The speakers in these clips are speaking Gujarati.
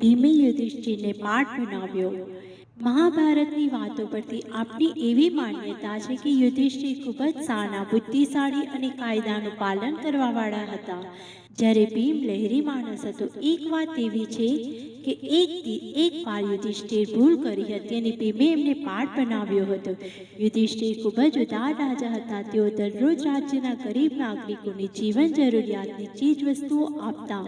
ભીમે યુધિષ્ઠિરને પાઠ બનાવ્યો મહાભારતની વાતો પરથી આપની એવી માન્યતા છે કે યુધિષ્ઠિર ખૂબ જ સાના, બુદ્ધિશાળી અને કાયદાનું પાલન કરવાવાળા હતા. જ્યારે ભીમ લહેરી માણસ હતો, એક વાત એવી છે કે એક એક વાર યુધિષ્ઠિર ભૂલ કરી હતી અને ભીમે એમને પાઠ બનાવ્યો હતો. યુધિષ્ઠિર ખૂબ જ ઉદાર રાજા હતા. તેઓ દરરોજ રાજ્યના ગરીબ નાગરિકોની જીવન જરૂરિયાતની ચીજ વસ્તુઓ આપતા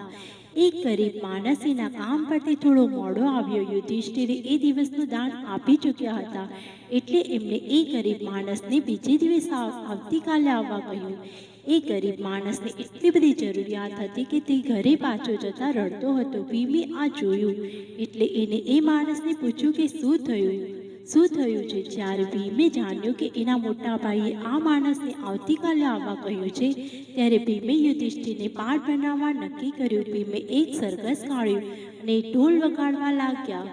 એક ગરીબ માણસ એના કામ પરથી થોડો મોડો આવ્યો યુધિષ્ઠિરે એ દિવસનું દાન આપી ચૂક્યા હતા એટલે એમણે એ ગરીબ માણસને બીજે દિવસ આવતીકાલે આવવા કહ્યું એ ગરીબ માણસને એટલી બધી જરૂરિયાત હતી કે તે ઘરે પાછો જતા રડતો હતો ભીમે આ જોયું એટલે એને એ માણસને પૂછ્યું કે શું થયું શું થયું છે? જ્યારે ભીમે જાણ્યું કે એના મોટા ભાઈએ આ માણસને આવતીકાલે આવવા કહ્યું છે, ત્યારે ભીમે યુધિષ્ઠિરને પાઠ બનાવવા નક્કી કર્યું. ભીમે એક સરઘસ કાઢ્યું અને ઢોલ વગાડવા લાગ્યા.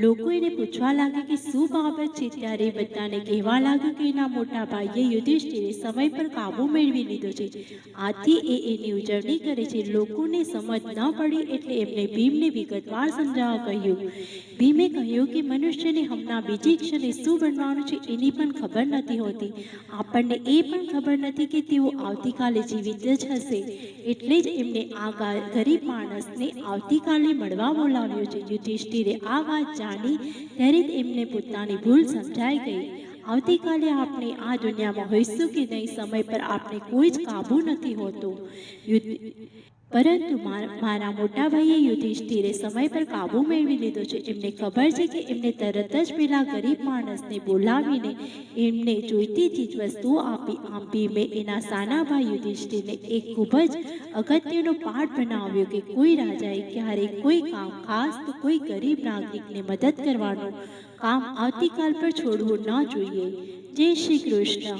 લોકો પૂછવા લાગ્યા કે શું બાબત છે? ત્યારે બધાને કહેવા લાગ્યું કે એના મોટા ભાઈએ યુધિષ્ઠિરે સમય પર કાબુ મેળવી લીધો છે. આથી એ એની ઉજવણી કરે છે. લોકોને સમજ ન પડી એટલે એમને ભીમને વિગતવાર સમજાવવા કહ્યું. ભીમે કહ્યું કે મનુષ્યને હમણાં બીજી ક્ષણે શું બનવાનું છે એની પણ ખબર નથી હોતી. આપણને એ પણ ખબર નથી કે તેઓ આવતીકાલે જીવિત જ હશે. એટલે જ એમને આ ગરીબ માણસને આવતીકાલે મળવા બોલાવ્યો છે. યુધિષ્ઠિરે આ વાત જાણી ત્યારે એમને પોતાની ભૂલ સમજાઈ ગઈ. આવતીકાલે આપણે આ દુનિયામાં હોઈશું કે નહીં, સમય પર આપણે કોઈ જ કાબુ નથી હોતો. યુદ્ધ પરંતુ મારા મોટા ભાઈએ યુધિષ્ઠિરે સમય પર કાબુ મેળવી લીધો છે. એમને ખબર છે કે એમને તરત જ પેલા ગરીબ માણસને બોલાવીને એમને જોઈતી ચીજ વસ્તુઓ આપી આમ ભીમે એના સાના ભાઈ યુધિષ્ઠિરને એક ખૂબ જ અગત્યનો પાઠ બનાવ્યો કે કોઈ રાજાએ ક્યારેય કોઈ કામ, ખાસ તો કોઈ ગરીબ નાગરિકને મદદ કરવાનું કામ આવતીકાલ પર છોડવું ન જોઈએ. જય શ્રી કૃષ્ણ.